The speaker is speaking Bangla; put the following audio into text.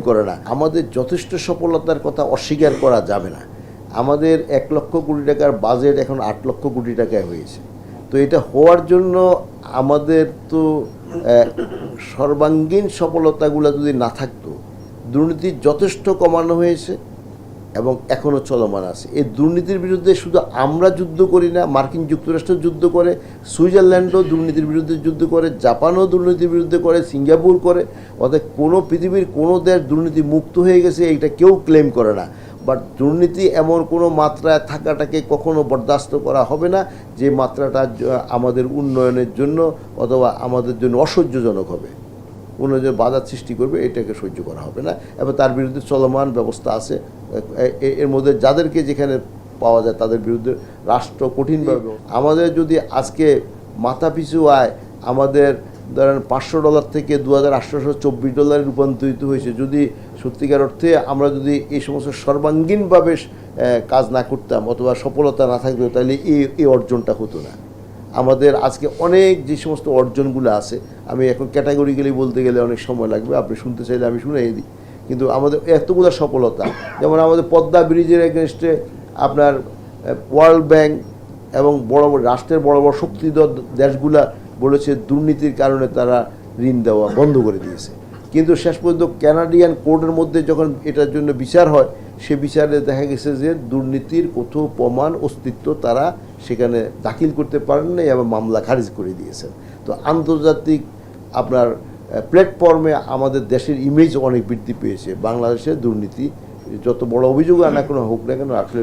করে না। আমাদের যথেষ্ট সফলতার কথা অস্বীকার করা যাবে না। আমাদের এক লক্ষ কোটি টাকার বাজেট এখন আট লক্ষ কোটি টাকায় হয়েছে। তো এটা হওয়ার জন্য আমাদের তো সর্বাঙ্গীন সফলতাগুলো যদি না থাকতো, দুর্নীতি যথেষ্ট কমানো হয়েছে। এবং এখনও চলমান আছে। এই দুর্নীতির বিরুদ্ধে শুধু আমরা যুদ্ধ করি না, মার্কিন যুক্তরাষ্ট্র যুদ্ধ করে, সুইজারল্যান্ডও দুর্নীতির বিরুদ্ধে যুদ্ধ করে, জাপানও দুর্নীতির বিরুদ্ধে করে, সিঙ্গাপুর করে। অর্থাৎ কোনো পৃথিবীর কোনো দেশ দুর্নীতি মুক্ত হয়ে গেছে এইটা কেউ ক্লেম করে না। বাট দুর্নীতি এমন কোনো মাত্রায় থাকাটাকে কখনো বরদাস্ত করা হবে না, যে মাত্রাটা আমাদের উন্নয়নের জন্য অথবা আমাদের জন্য অসহ্যজনক হবে। উন্নয়নের বাধা সৃষ্টি করবে এটাকে সহ্য করা হবে না। এবং তার বিরুদ্ধে চলমান ব্যবস্থা আছে। এর মধ্যে যাদেরকে যেখানে পাওয়া যায় তাদের বিরুদ্ধে রাষ্ট্র কঠিনভাবে আমাদের যদি আজকে মাথা পিছু আয় আমাদের ধরেন পাঁচশো ডলার থেকে দু হাজার আটশোশো চব্বিশ ডলারে রূপান্তরিত হয়েছে যদি সত্যিকার অর্থে আমরা যদি এই সমস্ত সর্বাঙ্গীনভাবে কাজ না করতাম অথবা সফলতা না থাকতো তাহলে এই এই অর্জনটা হতো না। আমাদের আজকে অনেক যে সমস্ত অর্জনগুলো আছে, আমি এখন ক্যাটাগরিক্যালি বলতে গেলে অনেক সময় লাগবে, আপনি শুনতে চাইলে আমি শুনে দিই। কিন্তু আমাদের এতগুলো সফলতা, যেমন আমাদের পদ্মা ব্রিজের এগেনস্টে আপনার ওয়ার্ল্ড ব্যাংক এবং বড় বড়, রাষ্ট্রের বড় বড় শক্তিধর দেশগুলা বলেছে, দুর্নীতির কারণে তারা ঋণ দেওয়া বন্ধ করে দিয়েছে। কিন্তু শেষ পর্যন্ত ক্যানাডিয়ান কোর্টের মধ্যে যখন এটার জন্য বিচার হয় সে বিচারে দেখা গেছে যে দুর্নীতির কোথাও প্রমাণ অস্তিত্ব তারা সেখানে দাখিল করতে পারেন নাই এবং মামলা খারিজ করে দিয়েছেন। তো আন্তর্জাতিক আপনার প্ল্যাটফর্মে আমাদের দেশের ইমেজ অনেক বৃদ্ধি পেয়েছে। বাংলাদেশের দুর্নীতি যত বড় অভিযোগ আনা কোনো হোক না কেন আসলে